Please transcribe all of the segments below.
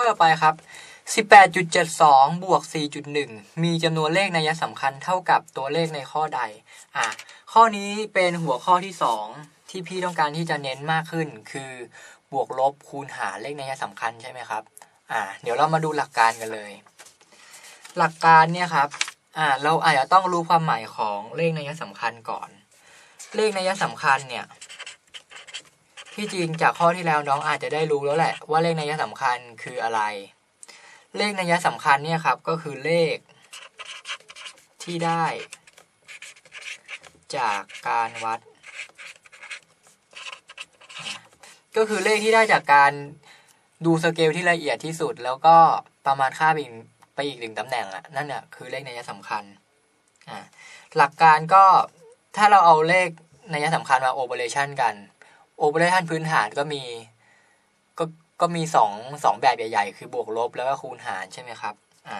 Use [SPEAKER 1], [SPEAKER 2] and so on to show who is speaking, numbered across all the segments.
[SPEAKER 1] ข้อต่อไปครับ 18.72 บวก 4.1 มีจำนวนเลขนัยสำคัญเท่ากับตัวเลขในข้อใด อะ ข้อนี้เป็นหัวข้อที่ 2 ที่พี่ต้องการที่จะเน้นมากขึ้น คือบวกลบคูณหารเลขนัยสำคัญใช่ไหมครับ อะ เดี๋ยวเรามาดูหลักการกันเลย หลักการเนี่ยครับ อ่าเราอาจจะต้องรู้ความหมายของเลขนัยสำคัญก่อน เลขนัยสำคัญเนี่ย ที่จริงจากข้อที่แล้วน้องอาจจะได้รู้แล้วแหละ ว่าเลขนัยสำคัญคืออะไร เลขนัยสำคัญเนี่ยครับก็คือเลข ที่ได้ จากการวัด ก็คือเลขที่ได้จากการดูสเกลที่ละเอียดที่สุด แล้วก็ประมาณค่าไปอีกไปอีกหนึ่งตำแหน่งอะนั่นเนี่ยคือเลขนัยสำคัญอ่าหลักการก็ถ้าเราเอาเลขนัยสำคัญมาโอเปอเรชันกัน โอเปอเรชันพื้นฐานก็มี ก็ก็มีสองสองแบบใหญ่ ๆ คือบวกลบแล้วก็คูณหารใช่ไหมครับอ่า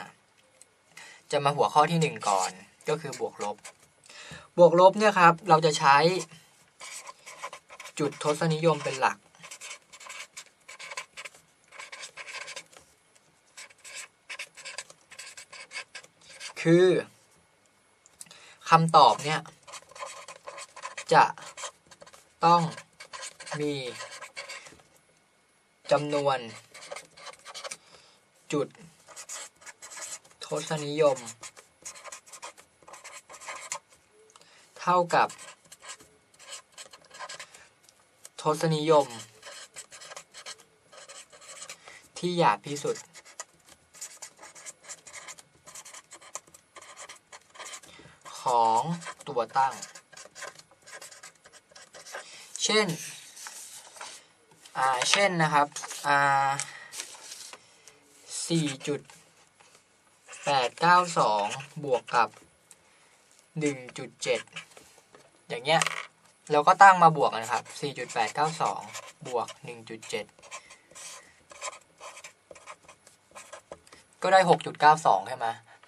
[SPEAKER 1] จะมาหัวข้อที่หนึ่งก่อนก็คือบวกลบ บวกลบเนี่ยครับ เราจะใช้จุดทศนิยมเป็นหลัก คือคำตอบเนี่ย จะต้อง มีจำนวนจุดทศนิยม เท่ากับ ทศนิยม ที่หยาบที่สุด ของตัวตั้ง เช่น อ่าเช่นนะครับอ่าสี่จุดแปดเก้าสองบวกกับหนึ่งจุดเจ็ดอย่างเงี้ยเราก็ตั้งมาบวกกันนะครับสี่จุดแปดเก้าสองบวกหนึ่งจุดเจ็ดก็ได้หกจุดเก้าสองใช่ไหม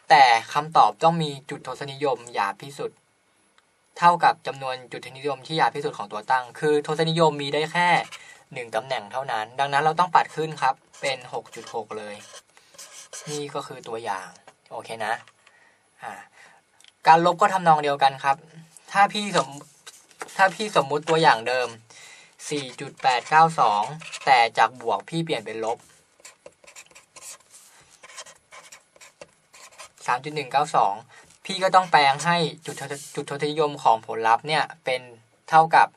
[SPEAKER 1] แต่คำตอบต้องมีจุดทศนิยมหยาบที่สุด เท่ากับจำนวนจุดทศนิยมที่หยาบที่สุดของตัวตั้ง คือทศนิยมมีได้แค่ หนึ่งตำแหน่งเท่านั้น ดังนั้นเราต้องปัดขึ้นครับ เป็น 6.6 เลย นี่ก็คือตัวอย่าง โอเคนะ อ่า การลบก็ทำนองเดียวกันครับ ถ้าพี่สม ถ้าพี่สมมุติตัวอย่างเดิม 4.892 แต่จากบวกพี่เปลี่ยนเป็นลบ 3.192 พี่ก็ต้องแปลงให้จุดจุดทศนิยมของผลลัพธ์เนี่ยเป็นเท่ากับ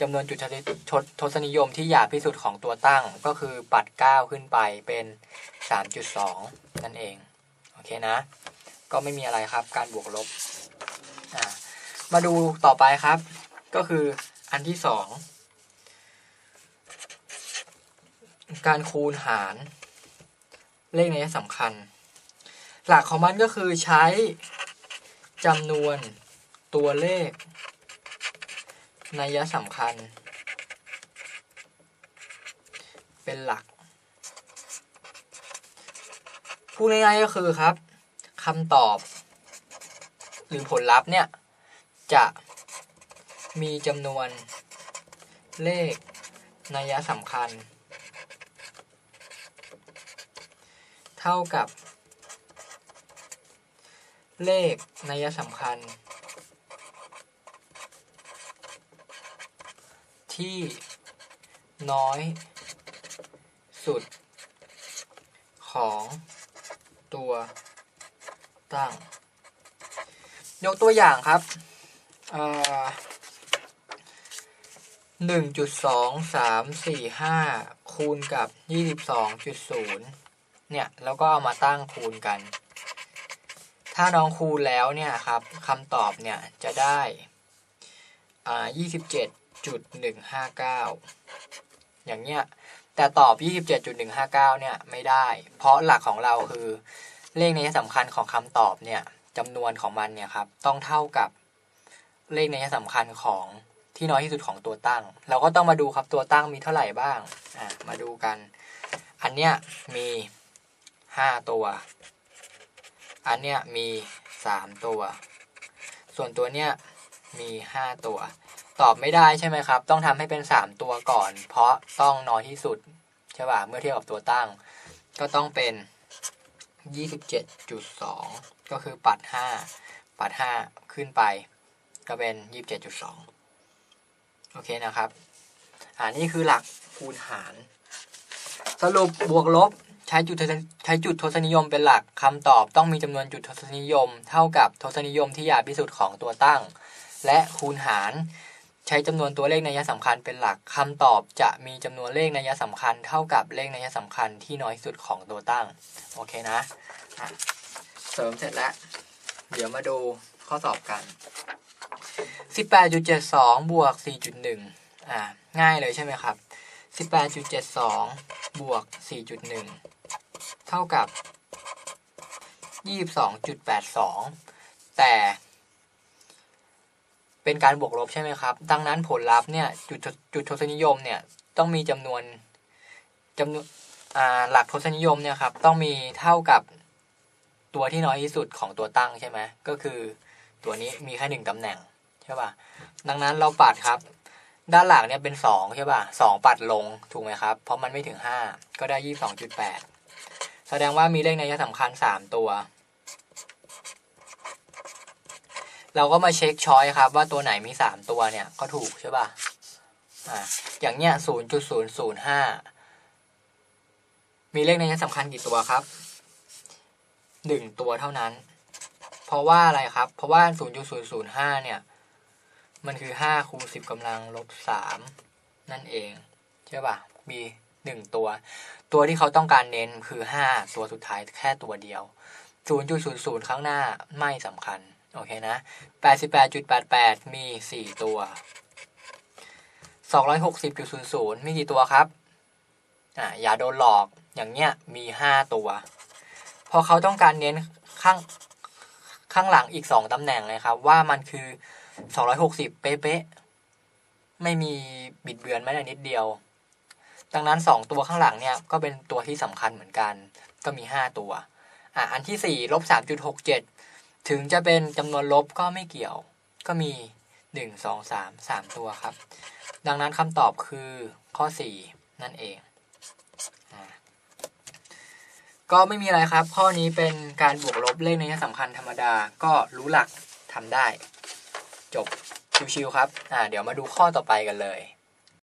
[SPEAKER 1] จำนวนจุดทศทศนิยมที่หยาบที่สุดของตัวตั้งก็คือปัด 9 ขึ้นไปเป็น 3.2 นั่นเอง โอเคนะ ก็ไม่มีอะไรครับการบวกลบ มาดูต่อไปครับ ก็คืออันที่สองการคูณหาร เลขนี้สำคัญ หลักของมันก็คือใช้จำนวนตัวเลข นัยสำคัญ เป็นหลัก พูดง่ายๆก็คือครับคำตอบ หรือผลลัพธ์เนี่ย จะมีจำนวนเลขนัยสำคัญ เท่ากับ เลขนัยสำคัญ ที่น้อยสุดของตัวตั้ง ยกตัวอย่างครับหนึ่งจุดสองสามสี่ห้าคูณกับยี่สิบสองจุดศูนย์เนี่ย แล้วก็เอามาตั้งคูณกัน ถ้าน้องคูณแล้วเนี่ยครับคำตอบเนี่ยจะได้อ่ายี่สิบเจ็ด จุดหนึ่งห้าเก้าอย่างเงี้ย แต่ตอบยี่สิบเจ็ดจุดหนึ่งห้าเก้าเนี่ยไม่ได้ เพราะหลักของเราคือเลขในยสำคัญของคำตอบเนี่ยจำนวนของมันเนี่ยครับต้องเท่ากับเลขในยสำคัญของที่น้อยที่สุดของตัวตั้ง เราก็ต้องมาดูครับตัวตั้งมีเท่าไหร่บ้าง อ่ามาดูกัน อันเนี้ยมีห้าตัว อันเนี้ยมีสามตัว ส่วนตัวเนี้ยมีห้าตัว ตอบไม่ได้ใช่ไหมครับ ต้องทำให้เป็นสามตัวก่อน เพราะต้องน้อยที่สุดใช่ป่ะเมื่อเทียบกับตัวตั้ง ก็ต้องเป็นยี่สิบเจ็ดจุดสองก็คือปัดห้าปัดห้าขึ้นไป ก็เป็นยี่สิบเจ็ดจุดสองโอเคนะครับอ่านี่คือหลักคูณหาร สรุปบวกลบใช้จุดใช้จุดทศนิยมเป็นหลักคำตอบต้องมีจำนวนจุดทศนิยม เท่ากับทศนิยมที่หยาบที่สุดของตัวตั้ง และคูณหาร ใช้จำนวนตัวเลขนัยสำคัญเป็นหลักคำตอบจะมีจำนวนเลขนัยสำคัญ เท่ากับเลขนัยสำคัญที่น้อยสุดของตัวตั้ง โอเคนะอะเสริมเสร็จแล้ว เดี๋ยวมาดูข้อสอบกัน 18.72 บวก 4.1 อ่า ง่ายเลยใช่ไหมครับ 18.72 บวก 4.1 เท่ากับ 22.82 แต่ เป็นการบวกลบใช่ไหมครับ ดังนั้นผลลัพธ์เนี่ยจุดจุดทศนิยมเนี่ยต้องมีจำนวนจำนวนหลักทศนิยมเนี่ยครับต้องมีเท่ากับตัวที่น้อยที่สุดของตัวตั้งใช่ไหมก็คือตัวนี้มีแค่หนึ่งตำแหน่งใช่ป่ะดังนั้นเราปัดครับ ด้านหลังเนี่ยเป็นสองใช่ป่ะสองปัดลงถูกไหมครับ เพราะมันไม่ถึงห้าก็ได้ยี่สองจุดแปดแสดงว่ามีเลขในัยสำคัญสามตัว เราก็มาเช็คช้อยครับ ว่าตัวไหนมีสามตัวเนี่ยก็ถูกใช่ป่ะอ่าอย่างเนี้ยศูนย์จุดศูนย์ศูนย์ห้ามีเลขในัยสำคัญกี่ตัวครับหนึ่งตัวเท่านั้น เพราะว่าอะไรครับ เพราะว่าศูนย์จุดศูนย์ศูนย์ห้าเนี่ย มันคือห้าคูณสิบกำลังลบสามนั่นเอง ใช่ป่ะ มีหนึ่งตัว ตัวที่เขาต้องการเน้นคือห้าตัวสุดท้ายแค่ตัวเดียวศูนย์จุดศูนย์ศูนย์ข้างหน้าไม่สำคัญ โอเคนะ 88.88 มี 4 ตัว 260.00 มีกี่ตัวครับอ่าอย่าโดนหลอกอย่างเงี้ยมี 5 ตัว พอเขาต้องการเน้นข้างข้างหลังอีก 2ตำแหน่งเลยครับ ว่ามันคือ 260 เป๊ะๆไม่มีบิดเบือนแม้แต่นิดเดียว ดังนั้น 2 ตัวข้างหลังเนี่ยก็เป็นตัวที่สำคัญเหมือนกัน ก็มี 5 ตัวอ่าอันที่4ลบ3.67 ถึงจะเป็นจำนวนลบก็ไม่เกี่ยว ก็มีหนึ่งสองสามสามตัวครับ ดังนั้นคำตอบคือข้อสี่นั่นเองอก็ไม่มีอะไรครับ ข้อนี้เป็นการบวกลบเลขในยสำคัญธรรมดา ก็รู้หลักทำได้ จบชิวๆครับ เดี๋ยวมาดูข้อต่อไปกันเลย